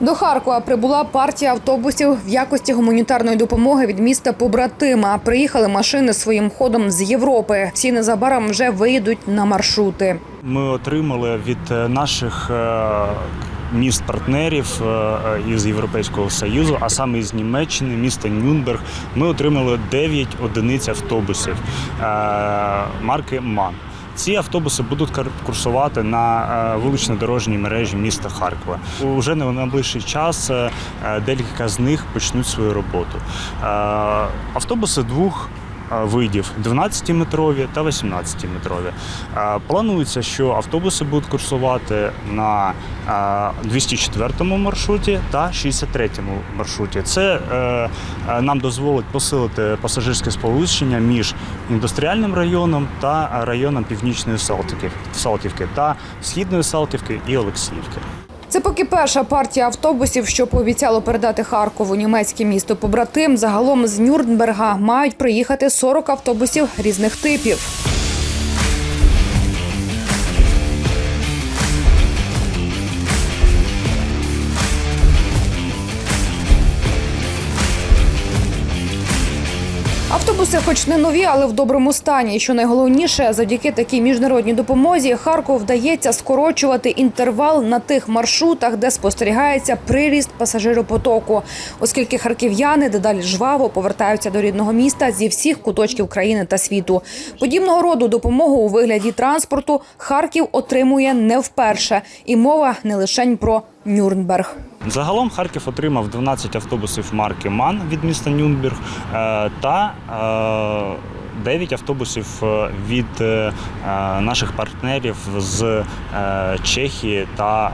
До Харкова прибула партія автобусів в якості гуманітарної допомоги від міста побратима. Приїхали машини своїм ходом з Європи. Всі незабаром вже виїдуть на маршрути. Ми отримали від е, наших е, міст-партнерів е, е, із Європейського Союзу, а саме із Німеччини, міста Нюнберг. Ми отримали 9 одиниць автобусів марки МАН. Ці автобуси будуть курсувати на вуличній вулично-дорожній мережі міста Харкова. Уже на найближчий час е, е, декілька з них почнуть свою роботу. Е, Автобуси двох е, видів 12-метрові та 18-метрові. Е, Планується, що автобуси будуть курсувати на е, 204 маршруті та 63 маршруті. Це е, е, нам дозволить посилити пасажирське сполучення між індустріальним районом та районом Північної Салтівки та Східної Салтівки і Олексіївки. Це поки перша партія автобусів, що пообіцяло передати Харкову німецьке місто побратим. Загалом з Нюрнберга мають приїхати 40 автобусів різних типів. Автобуси, хоч не нові, але в доброму стані. Що найголовніше, завдяки такій міжнародній допомозі Харков вдається скорочувати інтервал на тих маршрутах, де спостерігається приріст пасажиропотоку, оскільки харків'яни дедалі жваво повертаються до рідного міста зі всіх куточків країни та світу. Подібного роду допомогу у вигляді транспорту Харків отримує не вперше, і мова не лише про Нюрнберг. Загалом Харків отримав 12 автобусів марки МАН від міста Нюнберг е, та е, 9 автобусів е, від е, е, наших партнерів з Чехії та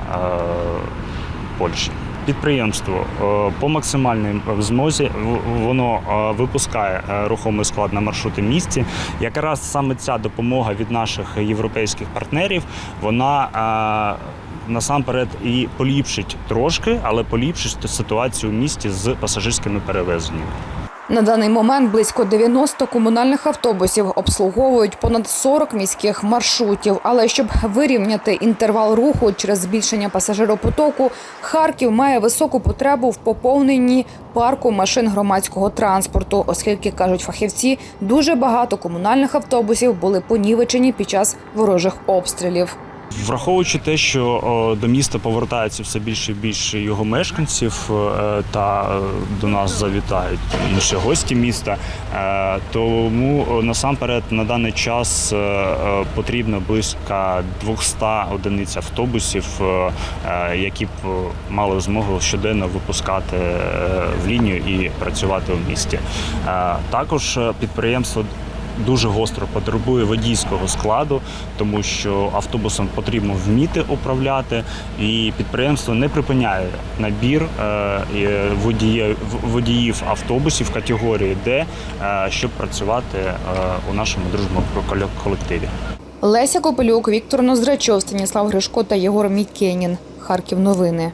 Польщі. Підприємство по максимальній змозі воно випускає рухомий склад на маршрути місті. Якраз саме ця допомога від наших європейських партнерів вона насамперед і поліпшить трошки, але поліпшить ситуацію в місті з пасажирськими перевезеннями. На даний момент близько 90 комунальних автобусів обслуговують понад 40 міських маршрутів. Але щоб вирівняти інтервал руху через збільшення пасажиропотоку, Харків має високу потребу в поповненні парку машин громадського транспорту, оскільки кажуть фахівці, дуже багато комунальних автобусів були понівечені під час ворожих обстрілів. Враховуючи те, що до міста повертається все більше і більше його мешканців е, та е, до нас завітають інші гості міста, е, тому насамперед на даний час потрібно близько 200 одиниць автобусів, які б мали змогу щоденно випускати в лінію і працювати в місті. Також підприємство дуже гостро потребує водійського складу, тому що автобусом потрібно вміти управляти, і підприємство не припиняє набір е, водіїв, автобусів категорії Д, е, щоб працювати е, у нашому дружному колективі. Леся Копелюк, Віктор Ноздрачов, Станіслав Гришко та Єгор Мітькенін. Харків новини.